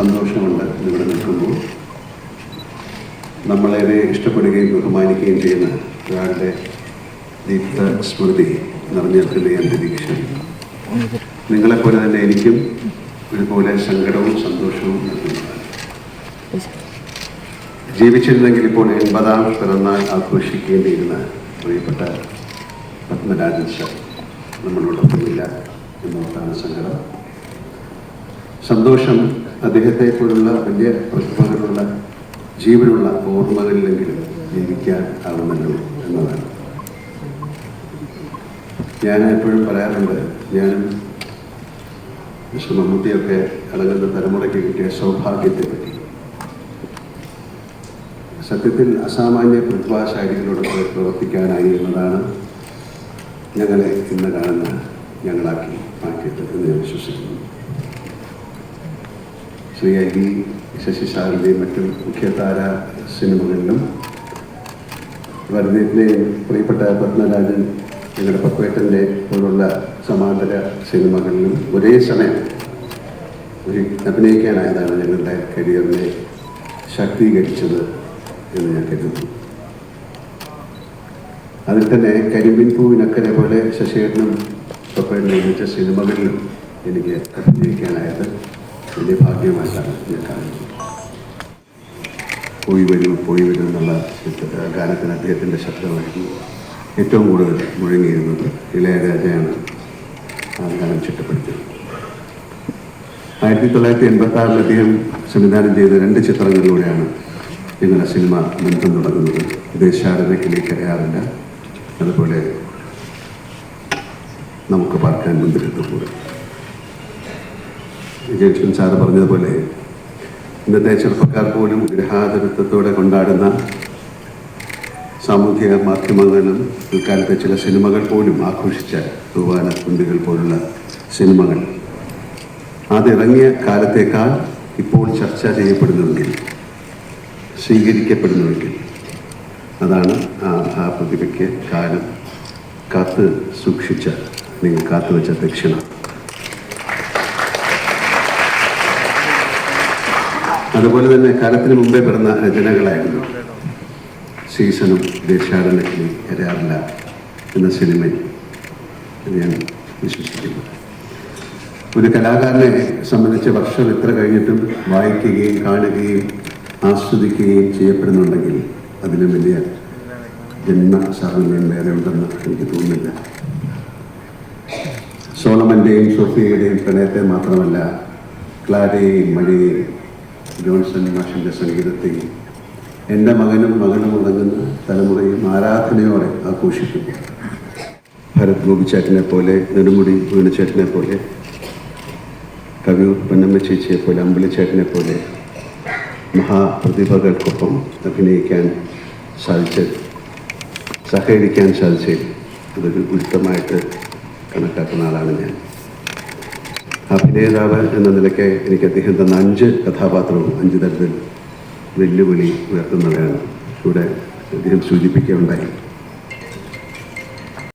സന്തോഷമുണ്ട് ഇവിടെ നിൽക്കുമ്പോൾ. നമ്മളേറെ ഇഷ്ടപ്പെടുകയും ബഹുമാനിക്കുകയും ചെയ്യുന്ന ഒരാളുടെ ദീപ്ത സ്മൃതി നിറഞ്ഞിരിക്കുന്ന ഈ നിങ്ങളെപ്പോലെ തന്നെ എനിക്കും ഒരുപോലെ സങ്കടവും സന്തോഷവും ജീവിച്ചിരുന്നെങ്കിൽ ഇപ്പോൾ എൺപതാം പിറന്നാൾ ആഘോഷിക്കേണ്ടിയിരുന്ന പ്രിയപ്പെട്ട പത്മരാജൻ സാർ നമ്മളോടൊപ്പമില്ല എന്നോർത്താണ് സങ്കടം. സന്തോഷം അദ്ദേഹത്തെ പോലുള്ള വലിയ പ്രതിഭകളുള്ള ജീവനുള്ള ഓർമ്മകളിലെങ്കിലും ജീവിക്കാൻ ആവുന്നുള്ളൂ എന്നതാണ്. ഞാൻ എപ്പോഴും പറയാറുണ്ട് ഞാനും വിശ്വ മമ്മൂട്ടിയൊക്കെ അടങ്ങുന്ന തലമുറയ്ക്ക് കിട്ടിയ സൗഭാഗ്യത്തെ പറ്റി സത്യത്തിൽ അസാമാന്യ പ്രതിഭാശാലികളോടൊപ്പം പ്രവർത്തിക്കാനായി എന്നതാണ് ഞങ്ങളെ ഇന്ന് കാണുന്ന ഞങ്ങളാക്കി മാറ്റിയത് എന്ന് ഞാൻ വിശ്വസിക്കുന്നു. ശ്രീ വി ശശി സാറിന്റെയും മറ്റു മുഖ്യതാര സിനിമകളിലും വരദേറ്റിന്റെയും പ്രിയപ്പെട്ട പത്മരാജൻ ഞങ്ങളുടെ പക്വേട്ടന്റെ പോലുള്ള സമാന്തര സിനിമകളിലും ഒരേ സമയം ഒരു അഭിനയിക്കാനായതാണ് ഞങ്ങളുടെ കരിയറിനെ ശാക്തീകരിച്ചത് എന്ന് ഞാൻ കരുതുന്നു. അതിൽ തന്നെ കരിമ്പിൻ പൂവിനക്കരെ പോലെ ശശിയേട്ടനും പപ്പയും നിർമ്മിച്ച സിനിമകളിലും എനിക്ക് അഭിനയിക്കാനായത് വലിയ ഭാഗ്യമായിട്ടാണ് ഞാൻ കാണുന്നത് പോയി വരൂ പോയി വരൂ എന്നുള്ള ഗാനത്തിന് അദ്ദേഹത്തിന്റെ ശബ്ദമായിരുന്നു ഏറ്റവും കൂടുതൽ മുഴങ്ങിയിരുന്നത് ഇളയരാജയാണ് ആ ഗാനം ചിട്ടപ്പെടുത്തിയത്. ആയിരത്തി തൊള്ളായിരത്തി എൺപത്തി ആറിൽ സംവിധാനം ചെയ്ത രണ്ട് ചിത്രങ്ങളിലൂടെയാണ് ഞങ്ങളുടെ സിനിമ ബന്ധം തുടങ്ങുന്നത്. ദേശാടനക്കിലേക്ക് അറിയാറില്ല അതുപോലെ നമുക്ക് പാർക്കാൻ മുന്തിരിത്തൂടെ ജംഗ്ഷൻ സാറ് പറഞ്ഞതുപോലെ ഇന്നത്തെ ചെറുപ്പക്കാർ പോലും ഗ്രഹാതിരത്വത്തോടെ കൊണ്ടാടുന്ന സാമൂഹിക മാധ്യമങ്ങളും ഇക്കാലത്തെ ചില സിനിമകൾ പോലും ആഘോഷിച്ച തൂവാന കുണ്ടികൾ പോലുള്ള സിനിമകൾ. അതിറങ്ങിയ കാലത്തേക്കാൾ ഇപ്പോൾ ചർച്ച ചെയ്യപ്പെടുന്നുവെങ്കിൽ സ്വീകരിക്കപ്പെടുന്നുവെങ്കിൽ അതാണ് ആ ആ പ്രതിഭയ്ക്ക് കാലം കാത്ത് സൂക്ഷിച്ച നിങ്ങൾ കാത്തുവെച്ച ദക്ഷിണ. അതുപോലെ തന്നെ കാലത്തിന് മുമ്പേ പിറന്ന രചനകളായിരുന്നു സീസണും ദേശാടനക്കിളി എരാറില്ല എന്ന സിനിമയിൽ ഞാൻ വിശ്വസിക്കുന്നു. ഒരു കലാകാരനെ സംബന്ധിച്ച് വർഷം എത്ര കഴിഞ്ഞിട്ടും വായിക്കുകയും കാണുകയും ആസ്വദിക്കുകയും ചെയ്യപ്പെടുന്നുണ്ടെങ്കിൽ അതിന് വലിയ ജന്മ സാഹചര്യം വേറെ ഉണ്ടെന്ന് എനിക്ക് തോന്നുന്നില്ല. സോളമന്റെയും സോഫിയയുടെയും പ്രണയത്തെ മാത്രമല്ല ക്ലാരയെയും മഴയെയും ജോൺസൺ മാഷിന്റെ സംഗീതത്തെയും എന്റെ മകനും മകനും മകനും തലമുറയും ആരാധനയോടെ ആഘോഷിക്കും ഭരത് ഗോപിച്ചേട്ടനെ പോലെ നെടുമുടി ഗോവിനച്ചേട്ടനെ പോലെ കവിയൂർ പൊന്നമ്മ ചേച്ചിയെ പോലെ അമ്പിളിച്ചേട്ടനെ പോലെ മഹാപ്രതിഭകൾക്കൊപ്പം അഭിനയിക്കാൻ സാധിച്ചത് സഹകരിക്കാൻ സാധിച്ചത് അതൊരു ഉചിതമായിട്ട് കണക്കാക്കുന്ന ആളാണ് ഞാൻ. അഭിനേതാവ് എന്ന നിലയ്ക്ക് എനിക്ക് അദ്ദേഹം തന്ന അഞ്ച് കഥാപാത്രവും അഞ്ച് തരത്തിൽ വെല്ലുവിളി ഉയർത്തുന്നവയാണ് ഇവിടെ അദ്ദേഹം സൂചിപ്പിക്കുകയുണ്ടായി.